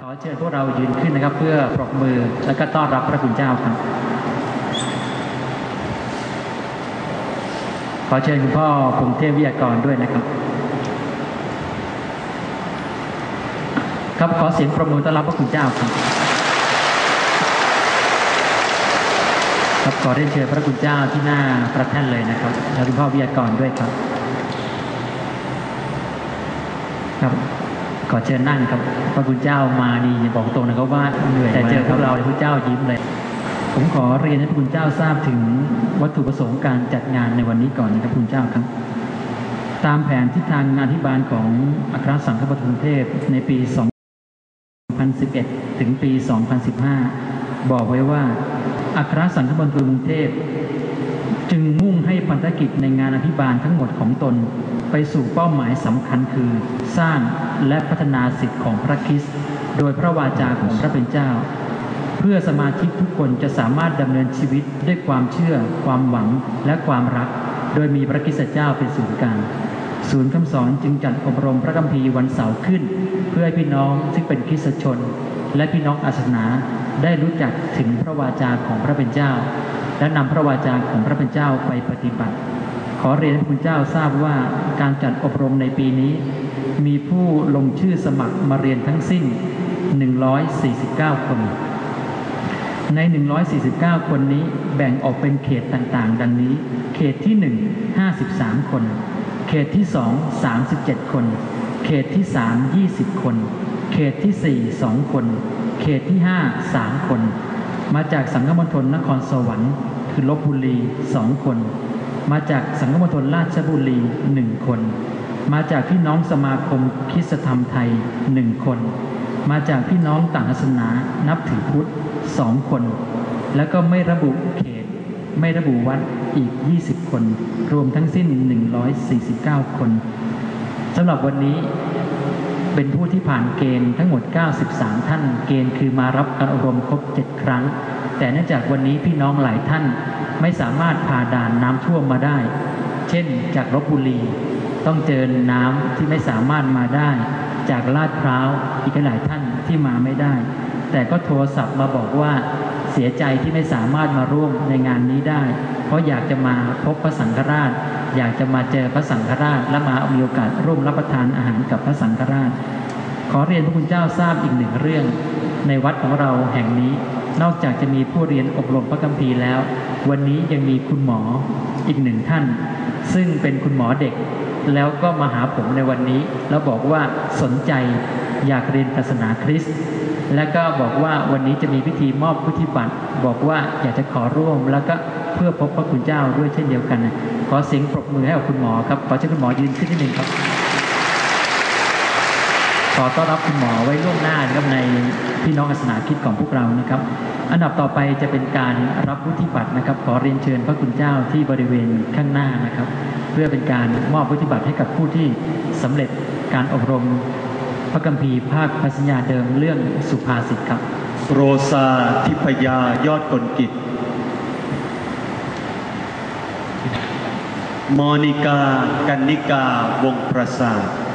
ขอเชิญพวกเรายืนขึ้นนะครับ เพื่อปรบมือและก็ต้อนรับพระคุณเจ้าครับ ขอเชิญคุณพ่อพงเทพวิทยากรด้วยนะครับ ครับขอเสียงปรบมือต้อนรับพระคุณเจ้าครับครับขอเรียนเชิญพระคุณเจ้าที่หน้าพระแท่นเลยนะครับและคุณพ่อวิทยากรด้วยครับ ครับ อเชิญนั่งครับพระคุณเจ้ามานี่บอกตรงนะครับว่าเหนื่อยแต่เจอพวกเราพระคุณเจ้ายิ้มเลย ผมขอเรียนให้พระคุณเจ้าทราบถึงวัตถุประสงค์การจัดงานในวันนี้ก่อนนะครับคุณเจ้าครับ ตามแผนทิศทางงานที่บาลของอัครสังฆปฐมเทพในปี 2011 ถึงปี 2015 บอกไว้ว่าอัครสังฆปฐมกรุงเทพ จึงมุ่งให้พันธกิจในงานอภิบาลทั้งหมดของตน ไปสู่เป้าหมายสำคัญคือสร้างและพัฒนาสิทธิของพระคริสต์โดยพระวาจาของพระเป็นเจ้า เพื่อสมาชิกทุกคนจะสามารถดำเนินชีวิตด้วยความเชื่อ ความหวังและความรัก โดยมีพระคริสต์เจ้าเป็นศูนย์กลางศูนย์คำสอนจึงจัดอบรมพระคัมภีร์วันเสาร์ขึ้น เพื่อให้พี่น้องซึ่งเป็นคริสตชน และพี่น้องอาสนาได้รู้จักถึงพระวาจาของพระเป็นเจ้า และนำพระวาจาของพระเป็นเจ้าไปปฏิบัติ ขอเรียนให้คุณเจ้าทราบว่าการจัดอบรมในปีนี้ มีผู้ลงชื่อสมัครมาเรียนทั้งสิ้น 149 คน ใน 149 คนนี้แบ่งออกเป็นเขตต่างๆ ดังนี้ เขตที่ 1 53 คน เขตที่ 2 37 คน เขตที่ 3 20 คน เขตที่ 4 2 คน เขตที่ 5 3 คน มาจากสังฆมณฑลนครสวรรค์ คือลบบุรี 2 คน มาจากสังฆมณฑลราชบุรี1คน มาจากพี่น้องสมาคมคิสธรรมไทย1คน มาจากพี่น้องต่างศาสนานับถือพุทธสองคน แล้วก็ไม่ระบุเขต ไม่ระบุวัดอีก 20 คน รวมทั้งสิ้น 149 คนสำหรับวันนี้เป็นผู้ที่ผ่านเกณฑ์ทั้งหมด 93 ท่าน เกณฑ์คือมารับการอบรมครบ 7 ครั้ง แต่เนื่องจากวันนี้พี่น้องหลายท่าน ไม่สามารถผ่าด่านน้ำท่วมมาได้ เช่นจากลบบุรี ต้องเจอน้ำที่ไม่สามารถมาได้ จากลาดพร้าวอีกหลายท่านที่มาไม่ได้ แต่ก็โทรศัพท์มาบอกว่าเสียใจที่ไม่สามารถมาร่วมในงานนี้ได้ เพราะอยากจะมาพบพระสังฆราช อยากจะมาเจอพระสังฆราช และมามีโอกาสร่วมรับประทานอาหารกับพระสังฆราช ขอเรียนพระคุณเจ้าทราบอีกหนึ่งเรื่อง ในวัดของเราแห่งนี้ นอกจากจะมีผู้เรียนอบรมพระคัมภีร์แล้ว วันนี้ยังมีคุณหมออีกหนึ่งท่าน ซึ่งเป็นคุณหมอเด็ก แล้วก็มาหาผมในวันนี้ แล้วบอกว่าสนใจอยากเรียนศาสนาคริสต์และก็บอกว่าวันนี้จะมีพิธีมอบพุทธิบัตรบอกว่าอยากจะขอร่วม แล้วก็เพื่อพบพระคุณเจ้าด้วยเช่นเดียวกัน ขอเสียงปรบมือให้กับคุณหมอครับขอเชิญคุณหมอยืนขึ้นนิดหนึ่งครับ ขอต้อนรับคุณหมอไว้ล่วงหน้านะครับในพี่น้องศาสนาคริดของพวกเรานะครับ อันดับต่อไปจะเป็นการรับวุฒิบัตรนะครับ ขอเรียนเชิญพระคุณเจ้าที่บริเวณข้างหน้านะครับ เพื่อเป็นการมอบวุฒิบัตรให้กับผู้ที่สำเร็จการอบรมพระกัมภีร์ภาคพัสัญญาเดิมเรื่องสุภาษิตครับ โรซาทิพยายอดกลกิจมอนิกา กันนิกาวงประสาท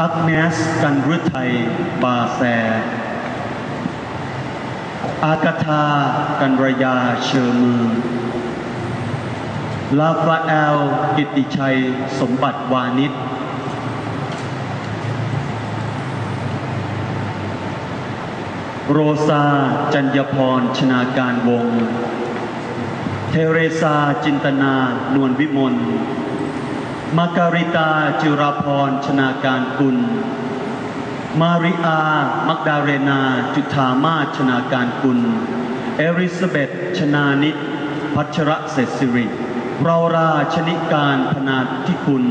อักเนสกันรุไทยบาแซ อากาธากันรยาเชอร์มือ ลาฟาเอล กิติชัย สมบัติวานิชโรซา จัญญพร ชนาการวง เทเรซา จินตนา นวลวิมล มาการิตาจิราพรชนาการกุล มาริอา มักดาเรนา จุธามาชนาการกุล เอริซาเบธชนานิต พัชระเศรษฐสิริเราราชนิการพนาทิคุณ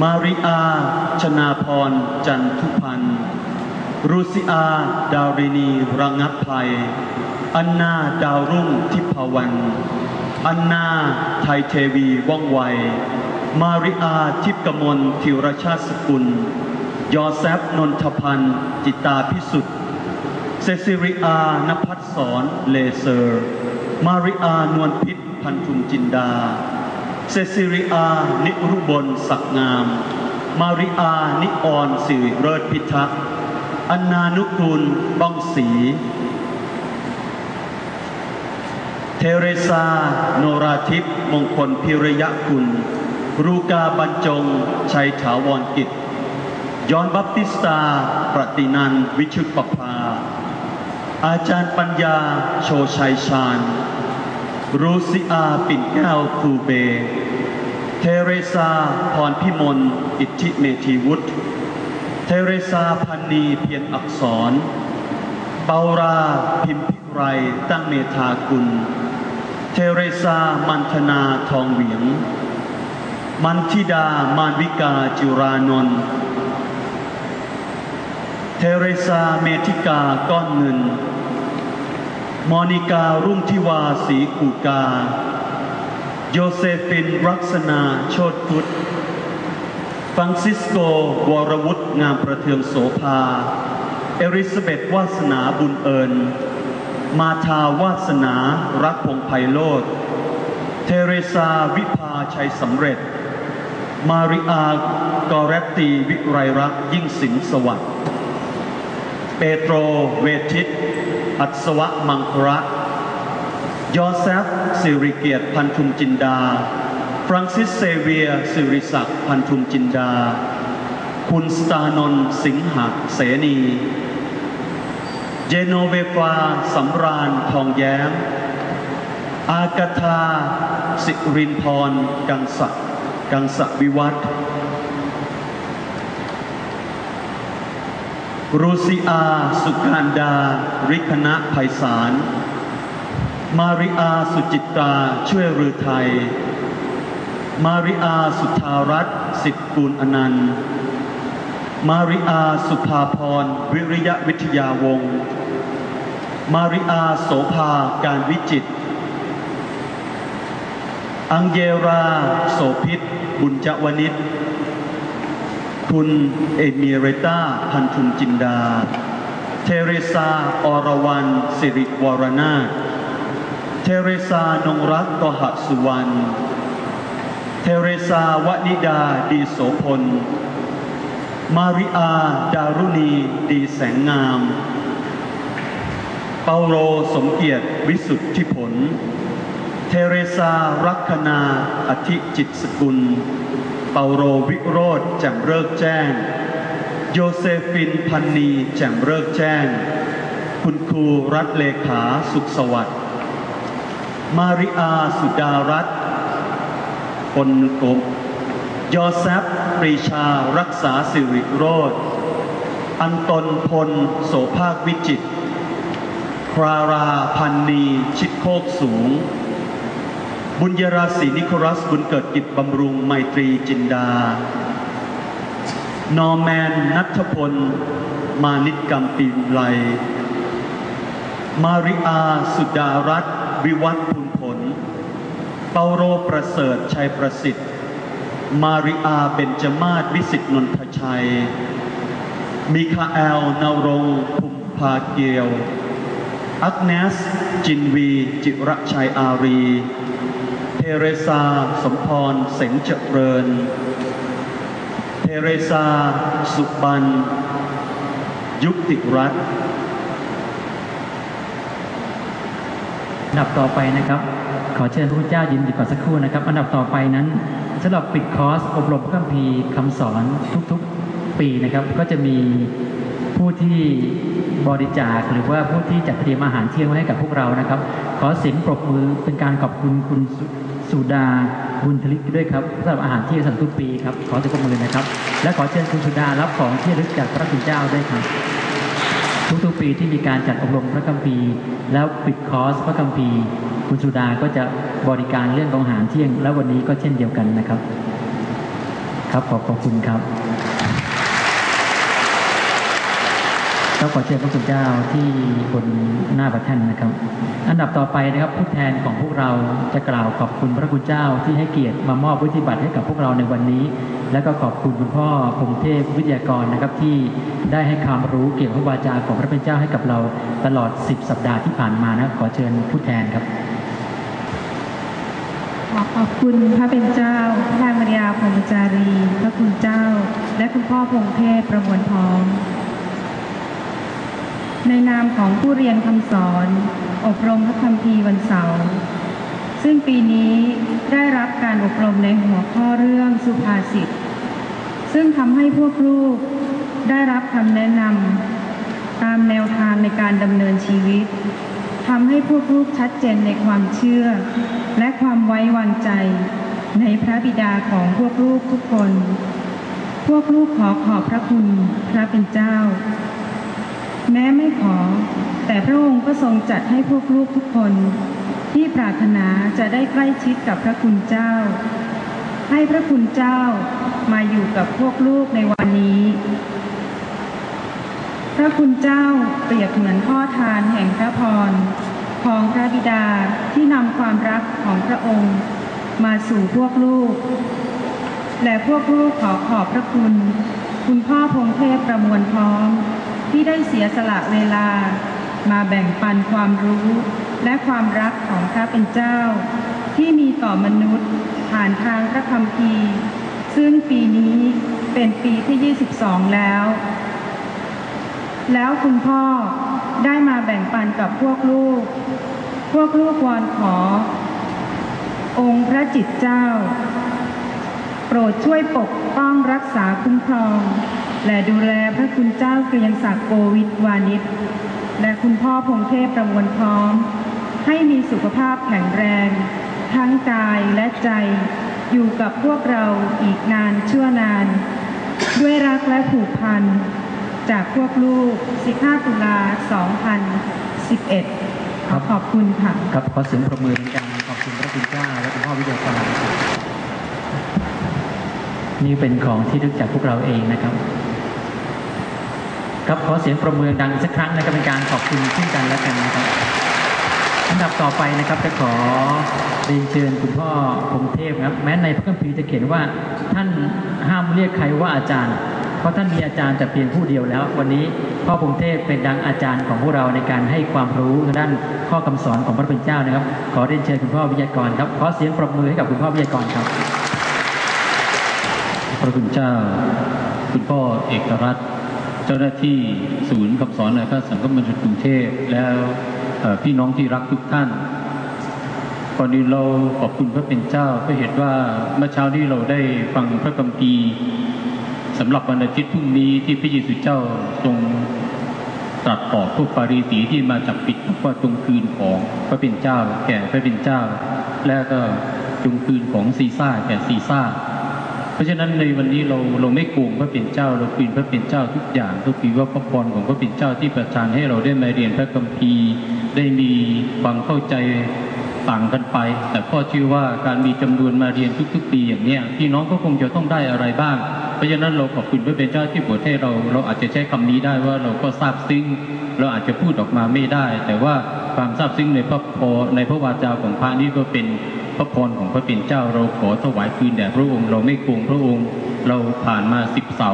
มาริอา ชนาพร จันทุพันธ์รุสิอา ดาวรินีระงับภัย อันนา ดาวรุ่งทิพวันอันนา ไทยเทวีว่องไว มาริอาทิพกมลทิวรชาติสกุล ยอแซฟนนทพันธ์ จิตาพิสุทธิ์เซซิริอานภัสสรเลเซอร์ มาริอานวลพิษพันธุมจินดา เซซิริอา นิรุบลศักงาม มาริอา นิออนสิริเริศพิทักษ์อันนานุกูลบ้องศรีเทเรซา โนราทิพมงคลพิรยกุล รูกาบรรจง ชัยถาวรกิจ ยอนบัพติสตาประตินันวิชุตปภา อาจารย์ปัญญา โชชัยชาญรูซิอาปิ่นแก้วครูเบ เทเรซาพรพิมล อิทธิเมธีวุฒิ เทเรซาพันนีเพียรอักษร เปาราพิมพิไรตั้งเมธากุล เทเรซามันธนาทองเหวียง มันทิดามานวิกาจุรานนท์เทเรซาเมธิกาก้อนเงิน มอนิการุ่งทิวาสีกูกา โยเซฟินรักษณาโชตพุทธฟรังซิสโก วรวุฒิงามประเทืองโสภา เอริซาเบธวาสนาบุญเอิญ มาทาวาสนารักพงไพโลดเทเรซาวิภาชัยสำเร็จ มาริอากอเรตตีวิไรรักยิ่งสิงสวัสดิ์เปโตรเวทิต อัศวะมังคระยอเซฟสิริเกียรติพันธุมจินดา ฟรังซิสเซเวียสิริศักดิ์พันธุมจินดา คุณสตานนสิงหะเสนีเจโนเวฟาสำราญทองแย้ม อากาธาสิรินพรกังสัก กังสวิวัฒน์รูซิอา สุการดา ริคณะไพศาล มาริอา สุจิตราช่วยรือไทย มาริอา สุธารัตน์สิทธิกูลอนันต์ มาริอา สุภาพร วิริยะวิทยาวงศ์ มาริอา โสภา การวิจิตร อังเยราโสพิษ บุญจวนิชคุณเอมิเรตาพันธุมจินดา เทเรซาอรวรรณสิริวรนาถเทเรซานงรักตหสุวรรณ เทเรซาวนิดาดีโสพล มาริอา ดารุณี ดีแสงงาม เปาโลสมเกียรติวิสุทธิผล เทเรซารักนาอธิจิตสกุล เปาโลวิโรธแจ่มเริกแจ้ง โยเซฟินพันนีแจ่มเริกแจ้ง คุณครูรัฐเลขาสุขสวัสดิ์ มาริอาสุดารัตน์ปนกบยอแซฟปรีชารักษาสิริโรธอันตนพลโสภาควิจิตคราราพันนีชิดโคกสูง บุญยราศีนิโคลัส บุญเกิดกิจบำรุง ไมตรีจินดา นอร์แมน นัทพล มานิตกรรมปีไล มาริอา สุดารัตวิวัฒน์พุนผล เปาโรประเสริฐ ชัยประสิทธิ์ มาริอา เบญจมาศวิสิตนนทชัย มิคาเอลนาวรงภูมิภาเกียวอักเนส จินวี จิระชัยอารี เทเรซาสมพรเสงเจริญ เทเรซาสุบัน ยุติรัตน์อันดับต่อไปนะครับ ขอเชิญพระคุณเจ้ายืนอยู่ก่อนสักครู่นะครับ อันดับต่อไปนั้นสำหรับปิดคอร์สอบรมพระคัมภีร์คำสอนทุกๆปีนะครับ ก็จะมีผู้ที่บริจาคหรือว่าผู้ที่จัดเตรียมอาหารเที่ยงไว้ให้กับพวกเรานะครับ ขอเสียงปรบมือเป็นการขอบคุณคุณ สุดาบุญทลิกด้วยครับสำหรับอาหารที่สั่งทุกปีครับขอเสียงปรบมือนะครับ และขอเชิญคุณสุดารับของที่ระลึกจากพระคุณเจ้าด้วยครับ ทุกๆปีที่มีการจัดอบรมพระคัมภีร์ แล้วปิดคอร์สพระคัมภีร์ คุณสุดาก็จะบริการเรื่องของอาหารเที่ยง และวันนี้ก็เช่นเดียวกันนะครับ ครับขอบขอบคุณครับ ก็ขอเชิญพระคุณเจ้าที่บนหน้าประแท่นนะครับ อันดับต่อไปนะครับผู้แทนของพวกเราจะกล่าวขอบคุณพระคุณเจ้าที่ให้เกียรติมามอบวิธีบัตรให้กับพวกเราในวันนี้ และก็ขอบคุณคุณพ่อพงเทพวิทยากรนะครับที่ได้ให้ความรู้เกี่ยวกับวาจาของพระเป็นเจ้าให้กับเราตลอด 10 สัปดาห์ที่ผ่านมานะขอเชิญผู้แทนครับขอขอบคุณพระเป็นเจ้า พระนางมารยาพรมจารี พระคุณเจ้า และคุณพ่อพงเทพประมวลพร้อม ในนามของผู้เรียนคำสอน อบรมพระคัมภีร์วันเสาร์ซึ่งปีนี้ได้รับการอบรมในหัวข้อเรื่องสุภาษิต ซึ่งทำให้พวกลูกได้รับคำแนะนำตามแนวทางในการดำเนินชีวิตทำให้พวกลูกชัดเจนในความเชื่อ และความไว้วางใจ ในพระบิดาของพวกลูกทุกคน พวกลูกขอขอบพระคุณพระเป็นเจ้า แม้ไม่ขอ แต่พระองค์ก็ทรงจัดให้พวกลูกทุกคน ที่ปรารถนาจะได้ใกล้ชิดกับพระคุณเจ้า ให้พระคุณเจ้ามาอยู่กับพวกลูกในวันนี้ พระคุณเจ้าเปรียบเหมือนพ่อทานแห่งพระพรของพระบิดาที่นำความรักของพระองค์มาสู่พวกลูก และพวกลูกขอขอบพระคุณ คุณพ่อพงเทพประมวลพร้อม ที่ได้เสียสละเวลา มาแบ่งปันความรู้และความรักของพระเป็นเจ้า ที่มีต่อมนุษย์ ผ่านทางพระคัมภีร์ ซึ่งปีนี้เป็นปีที่ 22 แล้ว แล้วคุณพ่อได้มาแบ่งปันกับพวกลูก พวกลูกวอนขอ องค์พระจิตเจ้า โปรดช่วยปกป้องรักษาคุ้มครอง และดูแลพระคุณเจ้าเกรียงศักดิ์โกวิทวานิชและคุณพ่อพงเทพประมวลพร้อม ให้มีสุขภาพแข็งแรง ทั้งกายและใจอยู่กับพวกเราอีกนานชั่วนาน ด้วยรักและผูกพัน จากพวกลูก 15 ตุลา 2011 ขอขอบคุณค่ะ ครับขอเสียงประมือดังๆขอบคุณพระคุณเจ้าและคุณพ่อวิทยากรนี่เป็นของที่ลึกจากพวกเราเองนะครับ ครับขอเสียงประมือดังอีกสักครั้งนะครับเป็นการขอบคุณซึ่งกันและกันนะครับอันดับต่อไปนะครับจะขอเรียนเชิญคุณพ่อพงเทพครับ แม้ในพระคัมภีร์จะเขียนว่าท่านห้ามเรียกใครว่าอาจารย์ เพราะท่านมีอาจารย์แต่เพียงผู้เดียวแล้ว วันนี้พ่อพงเทพเป็นดังอาจารย์ของพวกเราในการให้ความรู้ทางด้านข้อคำสอนของพระเป็นเจ้านะครับ ขอเรียนเชิญคุณพ่อวิทยากรครับขอเสียงปรบมือให้กับคุณพ่อวิทยากรครับ พระคุณเจ้า คุณพ่อเอกรัตน์ เจ้าหน้าที่ศูนย์คำสอนในพระสังฆมณฑลกรุงเทพแล้วพี่น้องที่รักทุกท่านก่อนอื่นเราขอบคุณพระเป็นเจ้าเพราะเหตุว่าเมื่อเช้านี้เราได้ฟังพระคัมภีร์สำหรับวันอาทิตย์พรุ่งนี้ที่พระเยซูเจ้าทรงตรัสตอบพวกฟาริสีที่มาจับปิดว่าจงคืนของพระเป็นเจ้า แก่พระเป็นเจ้า และก็จงคืนของซีซ่าแก่ซีซ่า ราะฉะนั้นในวันนี้เราเราไม่โกงพระเป็นเจ้า เราคืนพระเป็นเจ้าทุกอย่างก็คือว่าพระพรของพระเป็นเจ้าที่ประทานให้เราได้มาเรียนพระคัมภีร์ได้มีความเข้าใจต่างกันไป แต่พ่อเชื่อว่าการมีจำนวนมาเรียนทุก ๆ ปีอย่างเนี้ยพี่น้องก็คงจะต้องได้อะไรบ้าง เพราะฉะนั้นเราขอบคุณพระเป็นเจ้าที่โปรดให้เรา เราอาจจะใช้คำนี้ได้ว่าเราก็ซาบซึ้ง เราอาจจะพูดออกมาไม่ได้ แต่ว่าความซาบซึ้งในพระพรในพระวาจาของพระนี่ก็เป็น ระพรของพระเป็นเจ้าเราขอถวายคืนแด่พระองค์เราไม่โกงพระองค์ เราผ่านมาสิบเสา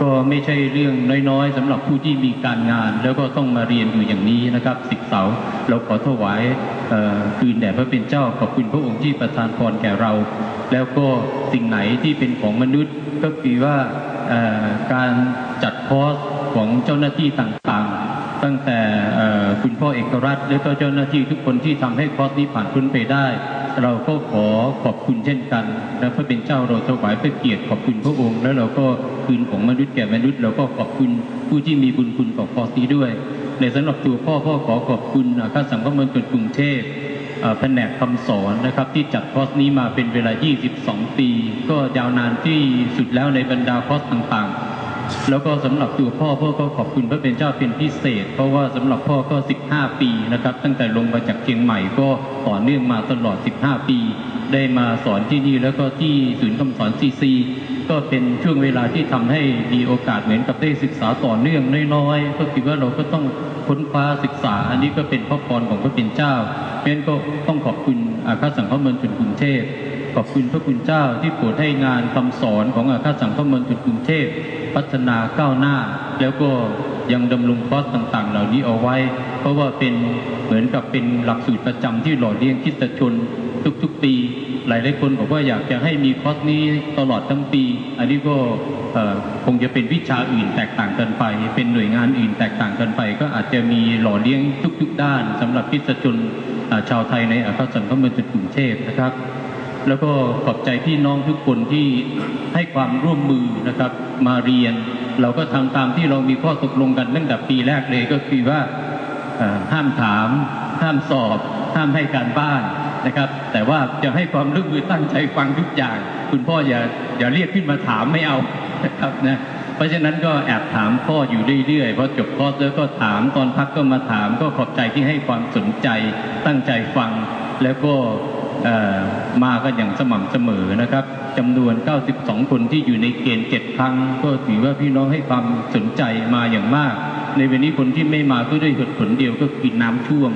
ก็ไม่ใช่เรื่องน้อยๆสำหรับผู้ที่มีการงาน แล้วก็ต้องมาเรียนอยู่อย่างนี้นะครับสิบเสาเราขอถวายคืนแด่พระเป็นเจ้าขอบคุณพระองค์ที่ประทานพรแก่เรา แล้วก็สิ่งไหนที่เป็นของมนุษย์ก็คือว่าการจัดคอร์สของเจ้าหน้าที่ต่างๆ ตั้งแต่คุณพ่อเอกรัตน์แล้วก็เจ้าหน้าที่ทุกคนที่ทำให้คอร์สนี้ผ่านพ้นไปได้ เราก็ขอขอบคุณเช่นกัน และพระเป็นเจ้าเราถวายพระเกียรติขอบคุณพระองค์ แล้วเราก็คืนของมนุษย์แก่มนุษย์เราก็ขอบคุณผู้ที่มีบุญคุณต่อคอร์สนี้ด้วย ในสำหรับตัวพ่อพ่อขอขอบคุณข้าสังฆมณฑลกรุงเทพแผนกคำสอนนะครับที่จัดคอร์สนี้มาเป็นเวลา 22 ปี ก็ยาวนานที่สุดแล้วในบรรดาคอร์สต่างๆ แล้วก็สำหรับตัวพ่อพ่อก็ขอบคุณพระเป็นเจ้าเป็นพิเศษ เพราะว่าสำหรับพ่อก็ 15 ปีนะครับ ตั้งแต่ลงมาจากเชียงใหม่ก็ต่อเนื่องมาตลอด 15 ปี ได้มาสอนที่นี่แล้วก็ที่ศูนย์คำสอนซีซีก็เป็นช่วงเวลาที่ทำให้มีโอกาสเหมือนกับได้ศึกษาต่อเนื่องน้อยๆก็คิดว่าเราก็ต้องค้นคว้าศึกษา อันนี้ก็เป็นพระพรของพระเป็นเจ้าเพราะฉะนั้นก็ต้องขอบคุณอาคาสังฆมณฑลกรุงเทพ ขอบคุณพระคุณเจ้าที่โปรดให้งานคำสอนของอาคาสังฆมณฑลกรุงเทพพัฒนาก้าวหน้า แล้วก็ยังดำรงคอร์สต่างๆ เหล่านี้เอาไว้ เพราะว่าเป็นเหมือนกับเป็นหลักสูตรประจำที่หล่อเลี้ยงคริสตชนทุกๆ ปีหลายหลายๆคนบอกว่าอยากจะให้มีคอร์สนี้ตลอดทั้งปี อันนี้ก็คงจะเป็นวิชาอื่นแตกต่างกันไป เป็นหน่วยงานอื่นแตกต่างกันไป ก็อาจจะมีหล่อเลี้ยงทุก ๆ ด้านสำหรับพิสชนชาวไทยในอาคาสังคมมืองจุดกรุงเทพนะครับ แล้วก็ขอบใจพี่น้องทุกคนที่ให้ความร่วมมือนะครับ มาเรียน เราก็ทำตามที่เรามีข้อตกลงกันตั้งแต่ปีแรกเลยก็คือว่าห้ามถาม ห้ามสอบ ห้ามให้การบ้านนะครับ แต่ว่าจะให้ความร่วมมือตั้งใจฟังทุกอย่าง คุณพ่ออย่าอย่าเรียกขึ้นมาถามไม่เอานะครับนะเพราะฉะนั้นก็แอบถามพ่ออยู่เรื่อยๆพอจบคอร์สแล้วก็ถามตอนพักก็มาถาม ก็ขอบใจที่ให้ความสนใจตั้งใจฟังแล้วก็ มากันอย่างสม่ำเสมอนะครับจำนวน 92 คนที่อยู่ในเกณฑ์7ครั้ง ก็ถือว่าพี่น้องให้ความสนใจมาอย่างมาก ในวันนี้คนที่ไม่มาก็ด้วยเหตุผลเดียวก็คือน้ำท่วม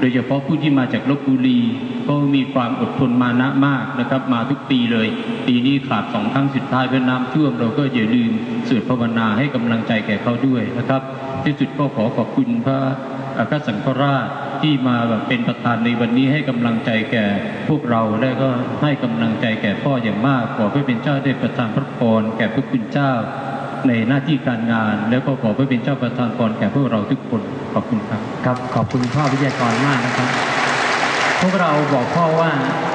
โดยเฉพาะผู้ที่มาจากลบบุรี ก็มีความอดทนมานะมากนะครับ มาทุกปีเลย ปีนี้ขาดสองครั้งสุดท้ายเป็นน้ำท่วมเราก็อย่าลืมสวดภาวนาให้กำลังใจแก่เขาด้วยนะครับ ที่สุดก็ขอขอบคุณพระอาคาสังฆราช ที่มาแบบเป็นประธานในวันนี้ให้กำลังใจแก่พวกเราและก็ให้กำลังใจแก่พ่ออย่างมากขอพระเป็นเจ้าได้ประทานพระพรแก่พระคุณเจ้า ในหน้าที่การงาน แล้วก็ขอพระเป็นเจ้าประทานพรแก่พวกเราทุกคนขอบคุณครับครับขอบคุณพ่อวิทยากรมากนะครับ พวกเราบอกพ่อว่า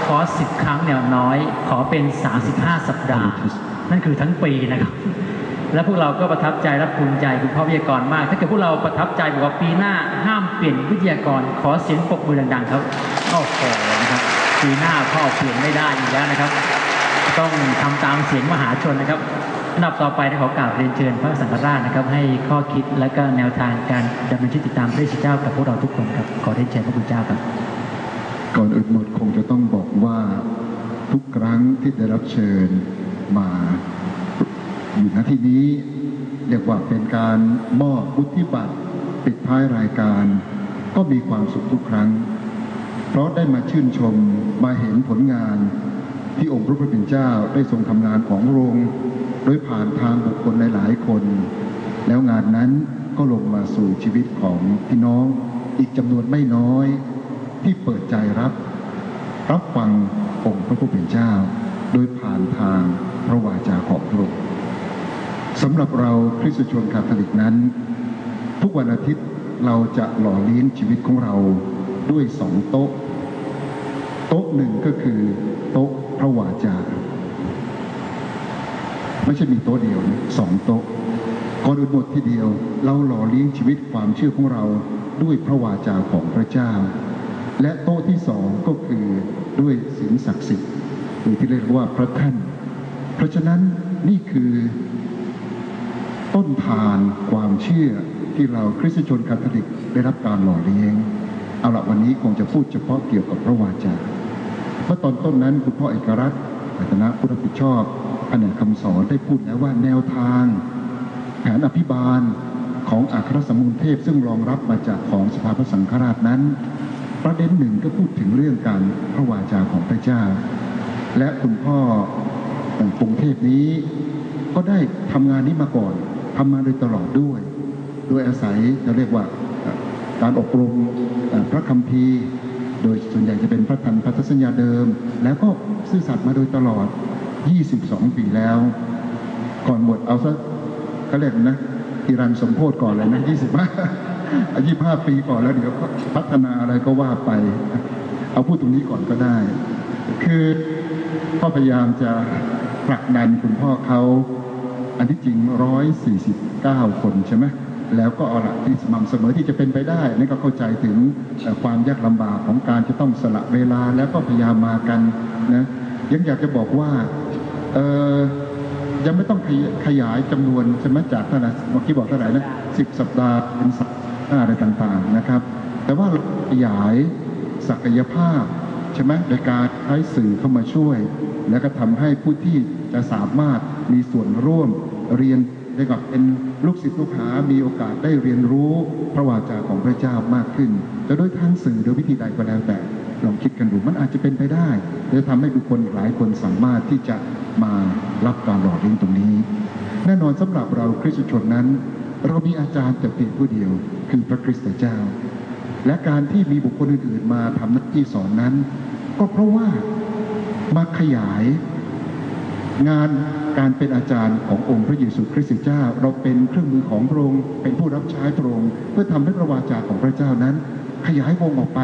คอสิบครั้งเนี่ยน้อย ขอเป็น 35 สัปดาห์ นั่นคือทั้งปีนะครับและพวกเราก็ประทับใจและภูมิใจคุณพ่อวิทยากรมาก ถ้าเกิดพวกเราประทับใจบอกว่าปีหน้าห้าม ปลี่ยนวิทยากรขอเสียงปรบมือดังๆครับโอ้โหนะครับปีหน้าพ่อเปลี่ยนไม่ได้อีกแล้วนะครับ ต้องทำตามเสียงมหาชนนะครับอันดับต่อไปนะขอกราบเรียนเชิญพระสังฆราชนะครับ ให้ข้อคิดและก็แนวทางการดำเนินชีวิตติดตามพระเดชเจ้ากับพวกเราทุกคนครับขอเรียนเชิญพระคุณเจ้าครับ ก่อนอื่นหมดคงจะต้องบอกว่าทุกครั้งที่ได้รับเชิญมาอยู่ณที่นี้เรียกว่าเป็นการมอบวุฒิบัตรปิดท้ายรายการ ก็มีความสุขทุกครั้ง เพราะได้มาชื่นชมมาเห็นผลงาน ที่องค์พระผู้เป็นเจ้าได้ทรงทำงานของพรงโดยผ่านทางบุคคลหลายๆคน แล้วงานนั้นก็ลงมาสู่ชีวิตของพี่น้องอีกจำนวนไม่น้อย ที่เปิดใจรับ รับฟังองค์พระผู้เป็นเจ้า โดยผ่านทางพระวาจาของพระองค์สำหรับเราคริสตชนคาทอลิกนั้น ทุกวันอาทิตย์ เราจะหล่อเลี้ยงชีวิตของเราด้วยสองโต๊ะ โต๊ะหนึ่งก็คือโต๊ะพระวาจา ไม่ใช่มีโต๊ะเดียวนะสองโต๊ะก่อนอื่นหมดทีเดียว เราหล่อเลี้ยงชีวิตความเชื่อของเราด้วยพระวาจาของพระเจ้า และโต๊ะที่สองก็คือด้วยศีลศักดิ์สิทธิ์หรือที่เรียกว่าพระท่าน เพราะฉะนั้นนี่คือ ต้นทานความเชื่อที่เราคริสตชนคาทอลิกได้รับการหล่อเลี้ยง เอาละวันนี้คงจะพูดเฉพาะเกี่ยวกับพระวาจาเมื่อตอนต้นนั้นคุณพ่อเอกรัตน์ในฐานะผู้รับผิดชอบแผนกคำสอนได้พูดแล้วว่าแนวทาง แผนอภิบาลของอัครสมุนเทพซึ่งรองรับมาจากของสภาพระสังฆราชนั้น ประเด็นหนึ่งก็พูดถึงเรื่องการพระวาจาของพระเจ้า และคุณพ่อของกรุงเทพนี้ก็ได้ทำงานนี้มาก่อน ทำมาโดยตลอดด้วย โดยอาศัยจะเรียกว่าการอบรมพระคัมภีร์ โดยส่วนใหญ่จะเป็นพระธรรมพันธสัญญาเดิม แล้วก็ซื่อสัตย์มาโดยตลอด 22 ปีแล้ว ก่อนหมดเอาซะเขาเรียกนะทีรันสมโพธก่อนเลยนะ 25 25 ปีก่อนแล้วเดี๋ยวพัฒนาอะไรก็ว่าไป เอาพูดตรงนี้ก่อนก็ได้ คือพ่อพยายามจะผลักดันคุณพ่อเขา อันที่จริง 149 คนใช่ไหมแล้วก็เอาละที่สม่ำเสมอที่จะเป็นไปได้นี่ก็เข้าใจถึงความยากลำบากของการจะต้องสละเวลาแล้วก็พยายามมากันนะยังอยากจะบอกว่ายังไม่ต้องขยขยายจำนวนใช่ไหมจากเท่าไหร่เมื่อกี้บอกเท่าไหร่นะสิบสัปดาห์เป็นสัปดาห์อะไรต่างๆนะครับ แต่ว่าเราขยายศักยภาพใช่ไหมโดยการใช้สื่อเข้ามาช่วย แล้วก็ทำให้ผู้ที่จะสามารถ มีส่วนร่วมเรียนได้กับเป็นลูกศิษย์ลูกหา มีโอกาสได้เรียนรู้พระวาจาของพระเจ้ามากขึ้นจะด้วยทางสื่อโดยวิธีใดก็แล้วแต่ลองคิดกันดูมันอาจจะเป็นไปได้จะทำให้บุคคลหลายคนสามารถที่จะมารับการหล่อเลี้ยงตรงนี้ แน่นอนสำหรับเราคริสตชนนั้น เรามีอาจารย์แต่เพียงผู้เดียว คือพระคริสตเจ้า และการที่มีบุคคลอื่นๆ มาทำหน้าที่สอนนั้น ก็เพราะว่ามาขยายงาน การเป็นอาจารย์ขององค์พระเยซูคริสต์เจ้า เราเป็นเครื่องมือของพระองค์เป็นผู้รับใช้พระองค์เพื่อทำให้พระวาจาของพระเจ้านั้น ขยายวงออกไป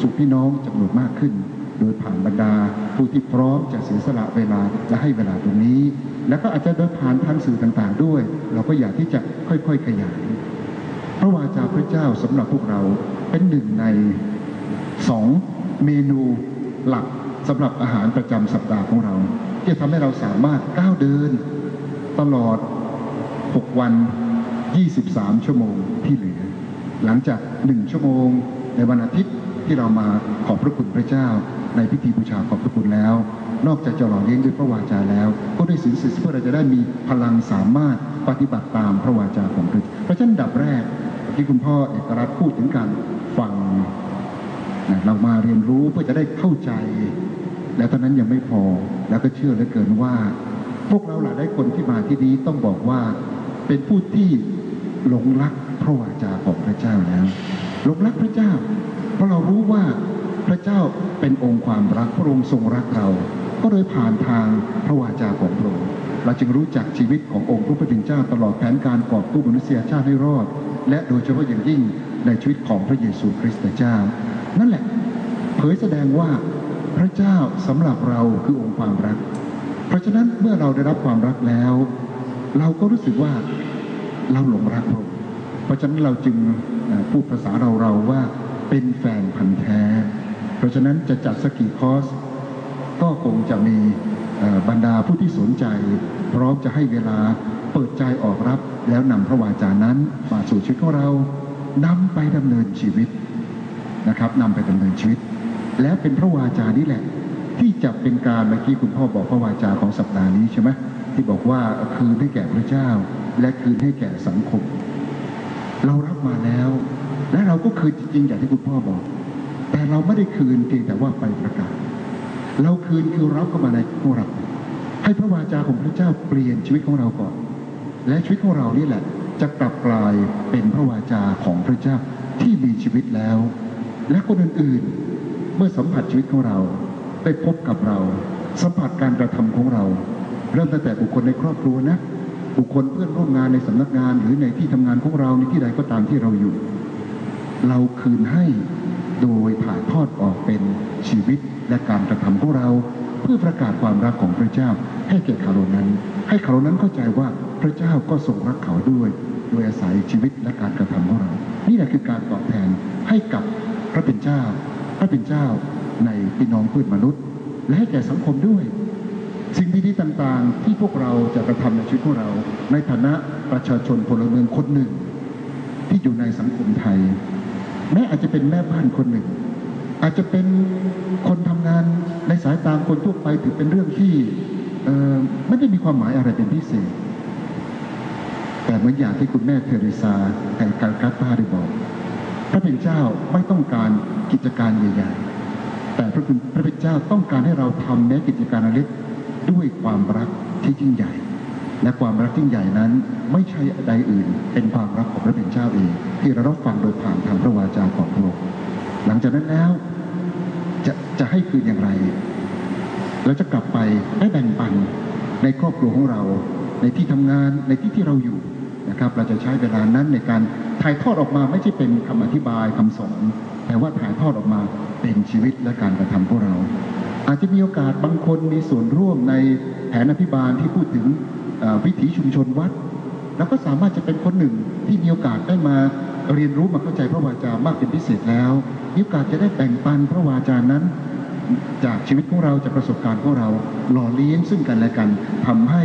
สู่พี่น้องจำนวนมากขึ้น โดยผ่านบรรดา ผู้ที่พร้อมจะเสียสละเวลาและให้เวลาตรงนี้ แล้วก็อาจจะโดยผ่านทางสื่อต่างๆ ด้วย เราก็อยากที่จะค่อยๆขยาย พระวาจาพระเจ้าสำหรับพวกเราเป็นหนึ่งในสองเมนูหลักสำหรับอาหารประจำสัปดาห์ของเรา ที่ทำให้เราสามารถก้าวเดิน ตลอด 6 วัน 23 ชั่วโมงที่เหลือ หลังจาก 1 ชั่วโมงในวันอาทิตย์ที่เรามาขอบพระคุณพระเจ้า ในพิธีบูชาขอบพระคุณแล้ว นอกจากจะหล่อเลี้ยงด้วยพระวาจาแล้ว ก็ได้สินสิทธิ์เพื่อเราจะได้มีพลังสามารถปฏิบัติตามพระวาจาของพระเจ้าเพราะฉะนั้นดับแรกที่คุณพ่อเอกรัตน์พูดถึงการฟังเรามาเรียนรู้เพื่อจะได้เข้าใจ แล้วเท่านั้นยังไม่พอ แล้วก็เชื่อเหลือเกินว่า พวกเราหลายคนที่มาที่นี้ต้องบอกว่าเป็นผู้ที่หลงรักพระวาจาของพระเจ้าแล้วหลงรักพระเจ้า เพราะเรารู้ว่าพระเจ้าเป็นองค์ความรักพระองค์ทรงรักเรา ก็เลยผ่านทางพระวาจาของพระองค์เราจึงรู้จักชีวิตขององค์พระผู้เป็นเจ้าตลอดแผนการกอบกู้มนุษยชาติให้รอด และโดยเฉพาะอย่างยิ่งในชีวิตของพระเยซูคริสต์เจ้า นั่นแหละ เผยแสดงว่า ระเจ้าสำหรับเราคือองค์ความรัก เพราะฉะนั้นเมื่อเราได้รับความรักแล้ว เราก็รู้สึกว่าเราหลงรักพระองค์เพราะฉะนั้นเราจึงพูดภาษาเราเราๆว่าเป็นแฟนพันธ์แท้ เพราะฉะนั้นจะจัดสกี่คอร์สก็คงจะมีบรรดาผู้ที่สนใจ พร้อมจะให้เวลาเปิดใจออกรับ แล้วนำพระวาจานั้นมาสู่ชีวิตของเรานำไปดำเนินชีวิตนะครับนำไปดำเนินชีวิต แล้วเป็นพระวาจานี้แหละ ที่จะเป็นการเมื่อกี้คุณพ่อบอกพระวาจาของสัปดาห์นี้ใช่ไหมที่บอกว่าคืนให้แก่พระเจ้า และคืนให้แก่สังคม เรารับมาแล้ว และเราก็คืนจริงๆอย่างที่คุณพ่อบอก แต่เราไม่ได้คืนเพียงแต่ว่าไปประกาศ เราคืนคือรับเข้ามาในพวกเราให้พระวาจาของพระเจ้าเปลี่ยนชีวิตของเราก่อน และชีวิตของเรานี่แหละ จะกลับกลายเป็นพระวาจาของพระเจ้าที่มีชีวิตแล้ว และคนอื่นๆ เมื่อสัมผัสชีวิตของเรา ได้พบกับเรา สัมผัสการกระทำของเรา เริ่มตั้งแต่บุคคลในครอบครัวนะ บุคคลเพื่อนร่วมงานในสำนักงานหรือในที่ทำงานของเราในที่ใดก็ตามที่เราอยู่ เราคืนให้โดยถ่ายทอดออกเป็นชีวิตและการกระทำของเรา เพื่อประกาศความรักของพระเจ้า ให้แก่เขาเหล่านั้น ให้เขาเหล่านั้นเข้าใจว่าพระเจ้าก็ทรงรักเขาด้วย โดยอาศัยชีวิตและการกระทำของเรา นี่แหละคือการตอบแทนให้กับพระเป็นเจ้า พระเป็นเจ้าในพี่น้องพื่อนมนุษย์ และให้แก่สังคมด้วย สิ่งดีๆต่างๆ ที่พวกเราจะกระทำในชีวิตของเรา ในฐานะประชาชนพลเมืองคนหนึ่ง ที่อยู่ในสังคมไทย แม้อาจจะเป็นแม่บ้านคนหนึ่ง อาจจะเป็นคนทำงานในสายตาคนทั่วไปถือเป็นเรื่องที่ไม่ได้มีความหมายอะไรเป็นพิเศษ แต่เหมือนอย่างที่คุณแม่เทเรซาแห่งการกัตตาได้บอกพระเป็นเจ้าไม่ต้องการ กิจการใหญ่ๆ แต่พระคุณพระเป็นเจ้าต้องการให้เราทำแม้กิจการเล็กด้วยความรักที่ยิ่งใหญ่ และความรักที่ยิ่งใหญ่นั้น ไม่ใช่ใดอื่น เป็นความรักของพระเป็นเจ้าเอง ที่เรารับฟังโดยผ่านทางพระวาจาของพระองค์หลังจากนั้นแล้วจะจะให้คืนอย่างไร เราจะกลับไปได้แบ่งปันในครอบครัวของเรา ในที่ทำงานในที่ที่เราอยู่นะครับ เราจะใช้เวลานั้นในการถ่ายทอดออกมาไม่ใช่เป็นคำอธิบายคำสอน แต่ว่าถ่ายทอดออกมาเป็นชีวิตและการกระทำของเรา อาจจะมีโอกาสบางคนมีส่วนร่วมในแผนอภิบาลที่พูดถึงวิถีชุมชนวัด แล้วก็สามารถจะเป็นคนหนึ่งที่มีโอกาสได้มาเรียนรู้มาเข้าใจพระวาจามากเป็นพิเศษแล้วมีโอกาสจะได้แบ่งปันพระวาจานั้น จากชีวิตของเราจากประสบการณ์ของเราหล่อเลี้ยงซึ่งกันและกันทำให้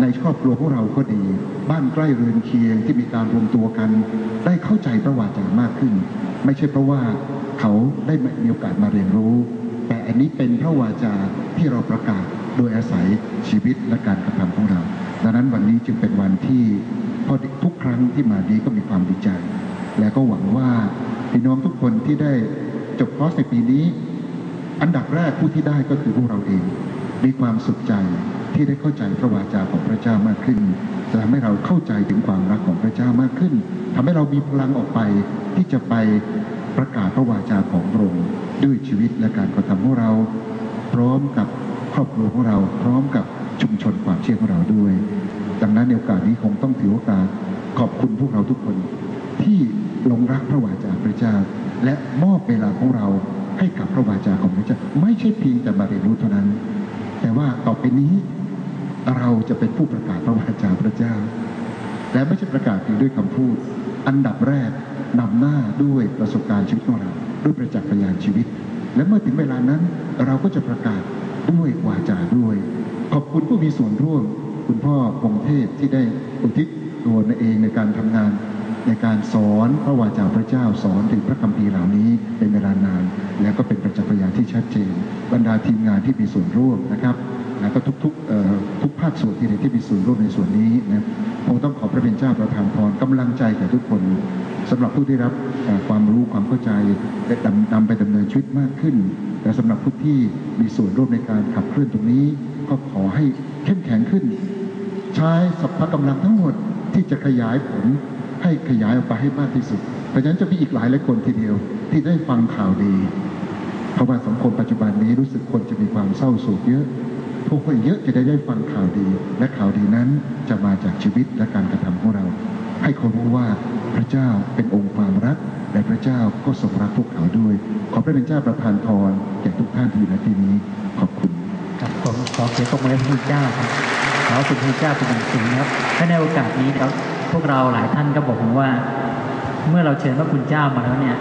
ในครอบครัวของเราก็ดี บ้านใกล้เรือนเคียงที่มีการรวมตัวกัน ได้เข้าใจพระวาจามากขึ้น ไม่ใช่เพราะว่าเขาได้มีโอกาสมาเรียนรู้ แต่อันนี้เป็นพระวาจาที่เราประกาศโดยอาศัยชีวิตและการกระทำของเรา ดังนั้นวันนี้จึงเป็นวันที่พอทุกครั้งที่มาดีก็มีความดีใจ และก็หวังว่าพี่น้องทุกคนที่ได้จบคอร์สในปีนี้ อันดับแรกผู้ที่ได้ก็คือพวกเราเอง มีความสุขใจที่ได้เข้าใจพระวาจาของพระเจ้ามากขึ้นจะทำให้เราเข้าใจถึงความรักของพระเจ้ามากขึ้นทำให้เรามีพลังออกไป ที่จะไปประกาศพระวาจาของพระองค์ด้วยชีวิตและการกระทำของเรา พร้อมกับครอบครัวของเรา พร้อมกับชุมชนความเชื่อของเราด้วย ดังนั้นในโอกาสนี้คงต้องถือโอกาสขอบคุณพวกเราทุกคนที่หลงรักพระวาจาพระเจ้า และมอบเวลาของเราให้กับพระวาจาของพระเจ้าไม่ใช่เพียงแต่มาเรียนรู้เท่านั้น แต่ว่าต่อไปนี้เราจะเป็นผู้ประกาศพระวาจาพระเจ้า และไม่ใช่ประกาศเพียงด้วยคำพูด อันดับแรก นำหน้าด้วยประสบการณ์ชีวิตของเรา ด้วยประจักษ์พยานชีวิต และเมื่อถึงเวลานั้นเราก็จะประกาศด้วยวาจาด้วย ขอบคุณผู้มีส่วนร่วม คุณพ่อพงเทพที่ได้อุทิศตัวเองในการทำงาน ในการสอนพระวาจาพระเจ้าสอนถึงพระคัมภีร์เหล่านี้เป็นเวลานาน แล้วก็เป็นประจักษ์พยานที่ชัดเจน บรรดาทีมงานที่มีส่วนร่วมนะครับแล้วก็ทุกๆเอ่อทุกภาคส่วนที่ที่มีส่วนร่วมในส่วนนี้นะคงต้องขอพระเป็นเจ้าประทานพรกำลังใจแก่ทุกคน สำหรับผู้ที่รับความรู้ความเข้าใจและนำไปดำเนินชีวิตมากขึ้น แต่สำหรับผู้ที่มีส่วนร่วมในการขับเคลื่อนตรงนี้ ก็ขอให้เข้มแข็งขึ้น ใช้สัพพะกำลังทั้งหมดที่จะขยายผลให้ขยายออกไปให้มากที่สุด เพราะฉะนั้นจะมีอีกหลายหลายคนทีเดียวที่ได้ฟังข่าวดีเพราะว่าสังคมปัจจุบันนี้รู้สึกคนจะมีความเศร้าโศกเยอะพวกคนเยอะจะได้ได้ฟังข่าวดี และข่าวดีนั้นจะมาจากชีวิตและการกระทำของเรา ให้คนรู้ว่า เจ้าเป็นองค์ความรักและพระเจ้าก็ทรงรักพวกเขาด้วย ขอพระเป็นเจ้าประทานพรแก่ทุกท่านที่อยู่ในที่นี้ขอบคุณครับผมขอเสียงปรบมือให้พระคุณเจ้าครับขอคุณพระเจ้าเป็นอย่างสูงนะครับและในโอกาสนี้นะครับพวกเราหลายท่านก็บอกผมว่า เมื่อเราเชิญพระคุณเจ้ามาแล้วเนี่ย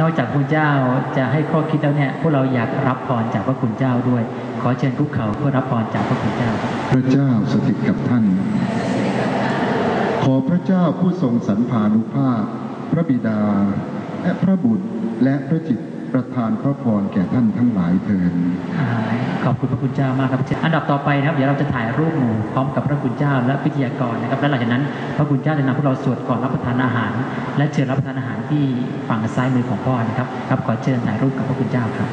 นอกจากพระคุณเจ้าจะให้ข้อคิดแล้วเนี่ยพวกเราอยากรับพรจากพระคุณเจ้าด้วย ขอเชิญคุกเข่าเพื่อรับพรจากพระคุณเจ้าครับพระเจ้าสถิตกับท่าน ขอพระเจ้าผู้ทรงสรรพานุภาพ พระบิดา และพระบุตรและพระจิตประทานพระพรแก่ท่านทั้งหลายเถิดขอบคุณพระคุณเจ้ามากครับ อันดับต่อไปนะครับ เดี๋ยวเราจะถ่ายรูปหมู่พร้อมกับพระคุณเจ้าและพิธีกรนะครับ และหลังจากนั้น พระคุณเจ้าจะนำพวกเราสวดก่อนรับประทานอาหาร และเชิญรับประทานอาหารที่ฝั่งซ้ายมือของพ่อนะครับ ครับขอเชิญถ่ายรูปกับพระคุณเจ้าครับ